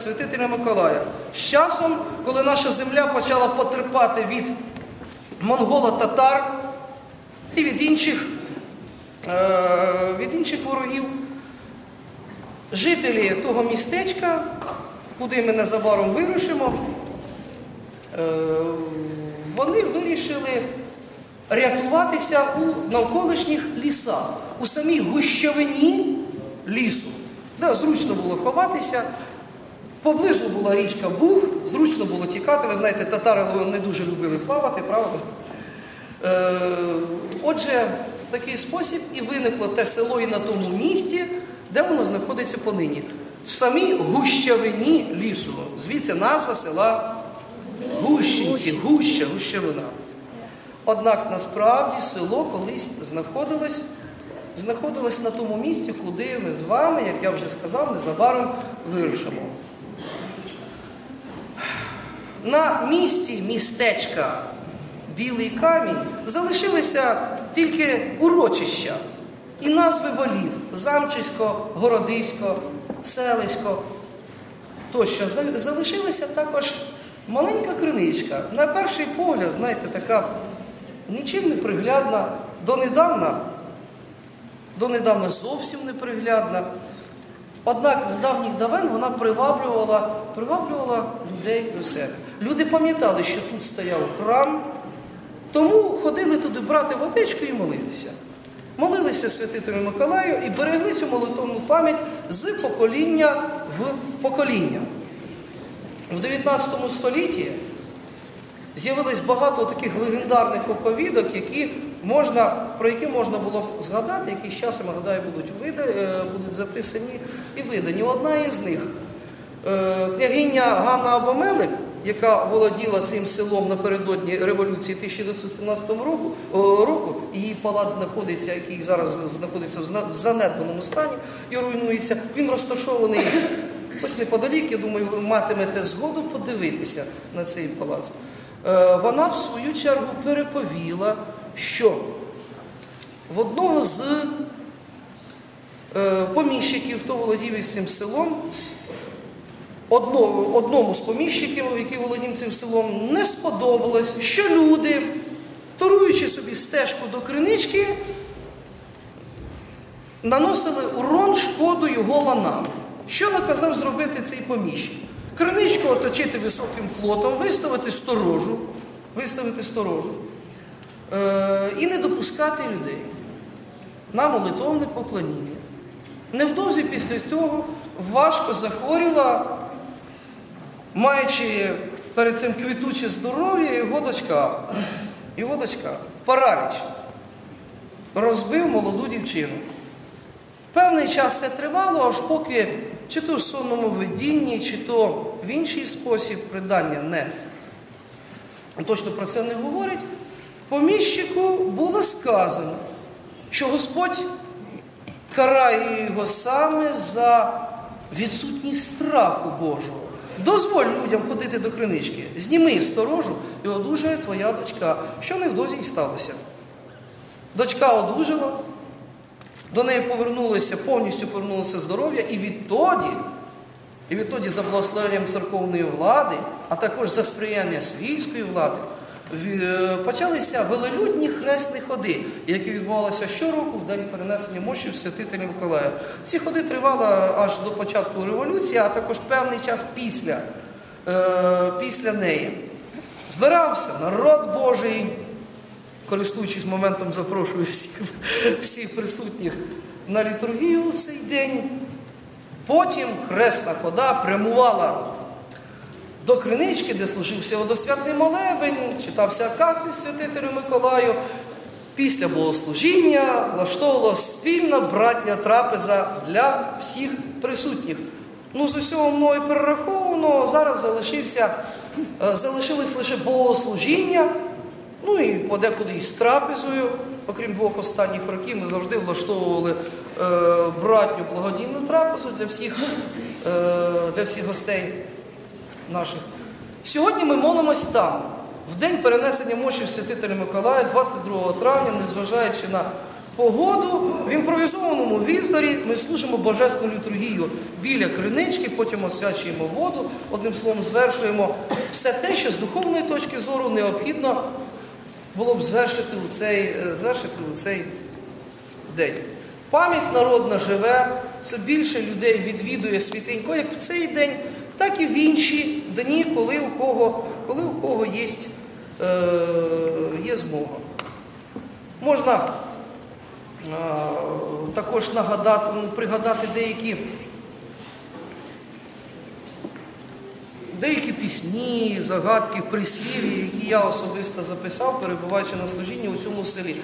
святителя Миколая. З часом, коли наша земля почала потерпати від монголо-татар і від інших, е, від інших ворогів, жителі того містечка, куди ми незабаром вирушимо, е, вони вирішили рятуватися у навколишніх лісах, у самій гущавині лісу, де зручно було ховатися. Поблизу була річка Буг, зручно було тікати. Ви знаєте, татари не дуже любили плавати, правда? Е, отже, в такий спосіб і виникло те село і на тому місці, де воно знаходиться понині. В самій гущавині лісу. Звідси назва села Гущинці, Гуща, Гущавина. Однак насправді село колись знаходилось, знаходилось на тому місці, куди ми з вами, як я вже сказав, незабаром вирушимо. На місці містечка Білий камінь залишилися тільки урочища і назви волів Замчисько, Городисько, Селисько тощо. Залишилася також маленька криничка. На перший погляд, знаєте, така нічим не приглядна, донедавна, донедавна зовсім неприглядна. Однак з давніх давен вона приваблювала, приваблювала людей до себе. Люди пам'ятали, що тут стояв храм, тому ходили туди брати водичку і молитися. Молилися святителю Миколаю і берегли цю молитовну пам'ять з покоління в покоління. В 19 столітті з'явилось багато таких легендарних оповідок, які можна, про які можна було б згадати, які з часом, я гадаю, будуть, вида, е, будуть записані і видані. Одна із них е, княгиня Ганна Абомелик, яка володіла цим селом напередодні революції 1917 року, її палац знаходиться, який зараз знаходиться в занедбаному стані і руйнується. Він розташований ось неподалік. Я думаю, ви матимете згоду подивитися на цей палац. Е, Вона в свою чергу переповіла, що в одного з е, поміщиків, хто володів із цим селом, одного, одному з поміщиків, який володів цим селом, не сподобалось, що люди, торуючи собі стежку до кринички, наносили урон шкоду його ланам. Що наказав зробити цей поміщик? Криничку оточити високим плотом, виставити сторожу, виставити сторожу е, і не допускати людей на молитовне поклоніння. Невдовзі після того важко захворіла, маючи перед цим квітуче здоров'я, його дочка, його дочка, параліч, розбив молоду дівчину. Певний час це тривало, аж поки чи то в сонному видінні, чи то в інший спосіб придання не точно про це не говорить. Поміщику було сказано, що Господь карає його саме за відсутність страху Божого. Дозволь людям ходити до кринички, зніми сторожу і одужає твоя дочка, що невдовзі й сталося. Дочка одужала, до неї повернулося, повністю повернулося здоров'я, і відтоді, і відтоді за благословенням церковної влади, а також за сприяння свійської влади, почалися велелюдні хресні ходи, які відбувалися щороку в день перенесення мощів святителя Миколая. Ці ходи тривали аж до початку революції, а також певний час після, е, після неї. Збирався народ Божий, користуючись моментом, запрошую всіх, всіх присутніх на літургію цей день. Потім хресна хода прямувала до кринички, де служився водосвятний молебень, читався акафіст святителю Миколаю. Після богослужіння влаштовувала спільна братня трапеза для всіх присутніх. Ну, з усього мною перераховано, зараз залишився, е, залишилось лише богослужіння, ну і подекуди із трапезою. Окрім двох останніх років, ми завжди влаштовували е, братню благодійну трапезу для всіх, е, для всіх гостей наших. Сьогодні ми молимось там, в день перенесення мощів святителя Миколая, 22 травня, незважаючи на погоду в імпровізованому вівторі ми служимо божественну літургію біля кринички, потім освячуємо воду, одним словом, звершуємо все те, що з духовної точки зору необхідно було б звершити у цей, е, звершити у цей день. Пам'ять народна живе, все більше людей відвідує святинько, як в цей день, так і в інші дні, коли у кого, коли у кого є, е, є змога. Можна е, також нагадати, ну, пригадати деякі, деякі пісні, загадки, прислів'я, які я особисто записав, перебуваючи на служінні у цьому селі.